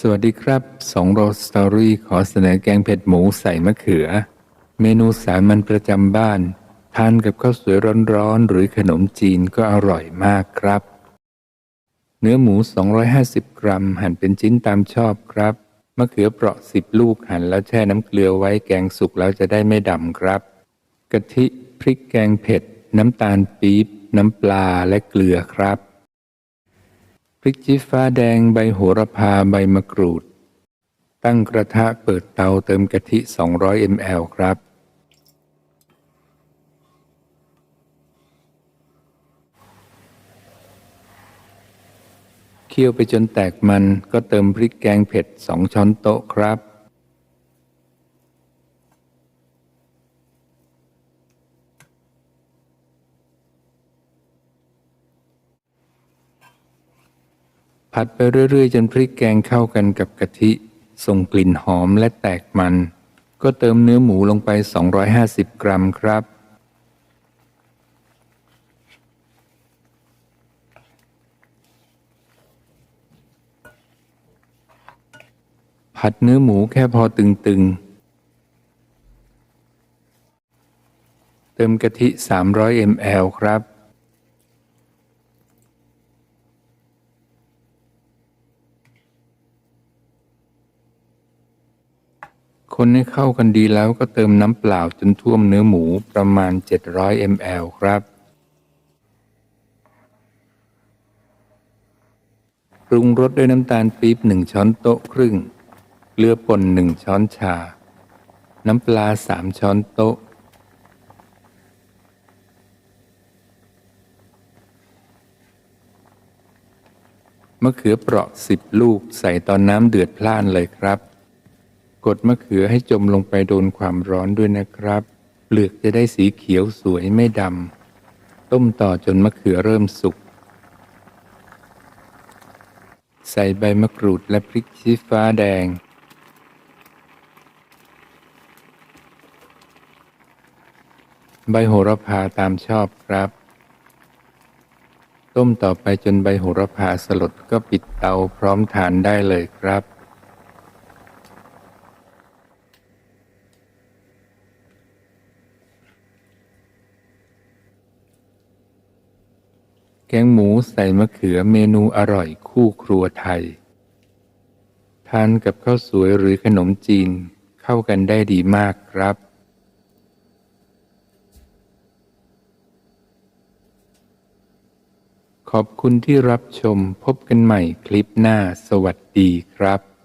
สวัสดีครับสองโรสตอรี่ขอเสนอแกงเผ็ดหมูใส่มะเขือ เมนูสามัญประจำบ้าน ทานกับข้าวสวยร้อนๆ หรือขนมจีนก็อร่อยมากครับ เนื้อหมู 250 กรัม หั่นเป็นชิ้นตามชอบครับ มะเขือเปราะ 10 ลูกหั่นแล้วแช่น้ำเกลือไว้แกงสุกแล้วจะได้ไม่ดำครับ กะทิพริกแกงเผ็ด น้ำตาลปี๊บ น้ำปลาและเกลือครับ ริกชี้ฟ้าแดงใบโหระพาใบมะกรูด ตั้งกระทะเปิดเตาเติมกะทิ 200 ml ครับ เคี่ยวไปจนแตกมันก็เติมพริกแกงเผ็ด 2 ช้อนโต๊ะครับ ผัดไปเรื่อยๆ จนพริกแกงเข้ากันกับกะทิ ส่งกลิ่นหอมและแตกมัน ก็เติมเนื้อหมูลงไป 250 กรัมครับ ผัดเนื้อหมูแค่พอตึงๆ เติมกะทิ 300 ml ครับ คนให้เข้ากันดีแล้วก็เติมน้ำเปล่าจนท่วมเนื้อหมูประมาณ 700 ml ครับ ปรุงรสด้วยน้ำตาลปี๊บ 1 ช้อนโต๊ะครึ่ง เกลือป่น 1 ช้อนชา น้ำปลา 3 ช้อนโต๊ะ มะเขือเปราะ 10 ลูกใส่ตอนน้ำเดือดพล่านเลยครับ กดมะเขือให้จมลงไปโดนความร้อนด้วยนะครับ เปลือกจะได้สีเขียวสวยไม่ดำ ต้มต่อจนมะเขือเริ่มสุก ใส่ใบมะกรูดและพริกชี้ฟ้าแดง ใบโหระพาตามชอบครับ ต้มต่อไปจนใบโหระพาสลดก็ปิดเตาพร้อมทานได้เลยครับ แกงหมูใส่มะเขือเมนูอร่อยคู่ครัวไทย ทานกับข้าวสวยหรือขนมจีนเข้ากันได้ดีมากครับ ขอบคุณที่รับชมพบกันใหม่คลิปหน้าสวัสดีครับ